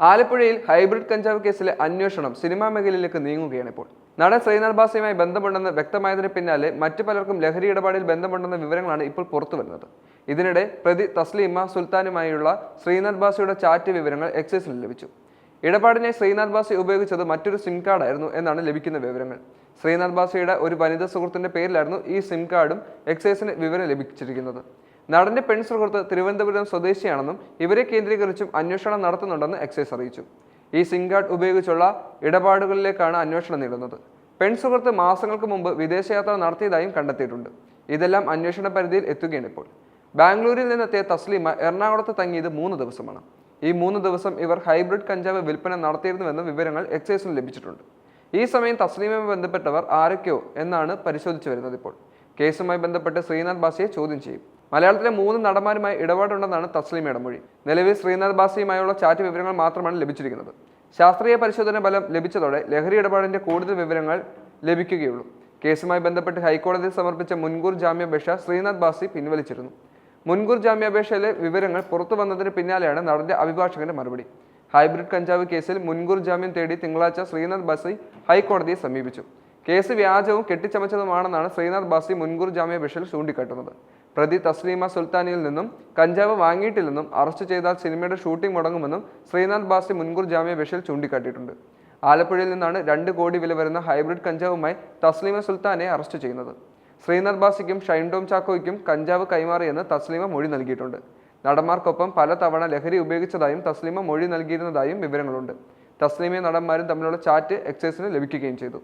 ആലപ്പുഴയിൽ ഹൈബ്രിഡ് കഞ്ചാവ് കേസിലെ അന്വേഷണം സിനിമാ മേഖലയിലേക്ക് നീങ്ങുകയാണ് ഇപ്പോൾ. നടൻ ശ്രീനാഥ് ബാസയുമായി ബന്ധമുണ്ടെന്ന് വ്യക്തമായതിന് പിന്നാലെ മറ്റു പലർക്കും ലഹരി ഇടപാടിൽ ബന്ധമുണ്ടെന്ന വിവരങ്ങളാണ് ഇപ്പോൾ പുറത്തു വരുന്നത്. ഇതിനിടെ പ്രതി തസ്ലീമ സുൽത്താനുമായുള്ള ശ്രീനാഥ് ബാസയുടെ ചാറ്റ് വിവരങ്ങൾ എക്സൈസിന് ലഭിച്ചു. ഇടപാടിനെ ശ്രീനാഥ് ബാസി ഉപയോഗിച്ചത് മറ്റൊരു സിം കാർഡായിരുന്നു എന്നാണ് ലഭിക്കുന്ന വിവരങ്ങൾ. ശ്രീനാഥ് ബാസയുടെ ഒരു വനിതാ സുഹൃത്തിന്റെ പേരിലായിരുന്നു ഈ സിം കാർഡും എക്സൈസിന് വിവരം ലഭിച്ചിരിക്കുന്നത്. നടന്റെ പെൺ സുഹൃത്ത് തിരുവനന്തപുരം സ്വദേശിയാണെന്നും ഇവരെ കേന്ദ്രീകരിച്ചും അന്വേഷണം നടത്തുന്നുണ്ടെന്ന് എക്സൈസ് അറിയിച്ചു. ഈ സിം കാർഡ് ഉപയോഗിച്ചുള്ള ഇടപാടുകളിലേക്കാണ് അന്വേഷണം നീളുന്നത്. പെൺ സുഹൃത്ത് മാസങ്ങൾക്ക് മുമ്പ് വിദേശയാത്ര നടത്തിയതായും കണ്ടെത്തിയിട്ടുണ്ട്. ഇതെല്ലാം അന്വേഷണ പരിധിയിൽ എത്തുകയാണ് ഇപ്പോൾ. ബാംഗ്ലൂരിൽ നിന്നെത്തിയ തസ്ലീമ എറണാകുളത്ത് തങ്ങിയത് മൂന്ന് ദിവസമാണ്. ഈ മൂന്ന് ദിവസം ഇവർ ഹൈബ്രിഡ് കഞ്ചാവ് വിൽപ്പന നടത്തിയിരുന്നുവെന്ന വിവരങ്ങൾ എക്സൈസിന് ലഭിച്ചിട്ടുണ്ട്. ഈ സമയം തസ്ലീമയുമായി ബന്ധപ്പെട്ടവർ ആരൊക്കെയോ എന്നാണ് പരിശോധിച്ചു വരുന്നത് ഇപ്പോൾ. കേസുമായി ബന്ധപ്പെട്ട് ശ്രീനാഥ് ബാസിയെ ചോദ്യം ചെയ്യും. മലയാളത്തിലെ മൂന്ന് നടന്മാരുമായി ഇടപാടുണ്ടെന്നാണ് തസ്ലീമയുടെ മൊഴി. നിലവിൽ ശ്രീനാഥ് ബാസിയുമായുള്ള ചാറ്റ് വിവരങ്ങൾ മാത്രമാണ് ലഭിച്ചിരിക്കുന്നത്. ശാസ്ത്രീയ പരിശോധന ഫലം ലഭിച്ചതോടെ ലഹരി ഇടപാടിന്റെ കൂടുതൽ വിവരങ്ങൾ ലഭിക്കുകയുള്ളൂ. കേസുമായി ബന്ധപ്പെട്ട് ഹൈക്കോടതിയിൽ സമർപ്പിച്ച മുൻകൂർ ജാമ്യാപേക്ഷ ശ്രീനാഥ് ബാസി പിൻവലിച്ചിരുന്നു. മുൻകൂർ ജാമ്യാപേക്ഷയിലെ വിവരങ്ങൾ പുറത്തു വന്നതിന് പിന്നാലെയാണ് നടന്റെ അഭിഭാഷകന്റെ മറുപടി. ഹൈബ്രിഡ് കഞ്ചാവ് കേസിൽ മുൻകൂർ ജാമ്യം തേടി തിങ്കളാഴ്ച ശ്രീനാഥ് ബാസി ഹൈക്കോടതിയെ സമീപിച്ചു. കേസ് വ്യാജവും കെട്ടിച്ചമച്ചതുമാണെന്നാണ് ശ്രീനാഥ് ബാസി മുൻകൂർ ജാമ്യാപേക്ഷയിൽ ചൂണ്ടിക്കാട്ടുന്നത്. പ്രതി തസ്ലീമ സുൽത്താനിയിൽ നിന്നും കഞ്ചാവ് വാങ്ങിയിട്ടില്ലെന്നും അറസ്റ്റ് ചെയ്താൽ സിനിമയുടെ ഷൂട്ടിംഗ് മുടങ്ങുമെന്നും ശ്രീനാഥ് ബാസി മുൻകൂർ ജാമ്യാപേക്ഷയിൽ ചൂണ്ടിക്കാട്ടിയിട്ടുണ്ട്. ആലപ്പുഴയിൽ നിന്നാണ് രണ്ട് കോടി വില വരുന്ന ഹൈബ്രിഡ് കഞ്ചാവുമായി തസ്ലീമ സുൽത്താനെ അറസ്റ്റ് ചെയ്യുന്നത്. ശ്രീനാഥ് ബാസിക്കും ഷൈൻ ടോം ചാക്കോയ്ക്കും കഞ്ചാവ് കൈമാറിയെന്ന് തസ്ലീമ മൊഴി നൽകിയിട്ടുണ്ട്. നടന്മാർക്കൊപ്പം പല തവണ ലഹരി ഉപയോഗിച്ചതായും തസ്ലീമ മൊഴി നൽകിയിരുന്നതായും വിവരങ്ങളുണ്ട്. തസ്ലീമയും നടന്മാരും തമ്മിലുള്ള ചാറ്റ് എക്സൈസിന് ലഭിക്കുകയും ചെയ്തു.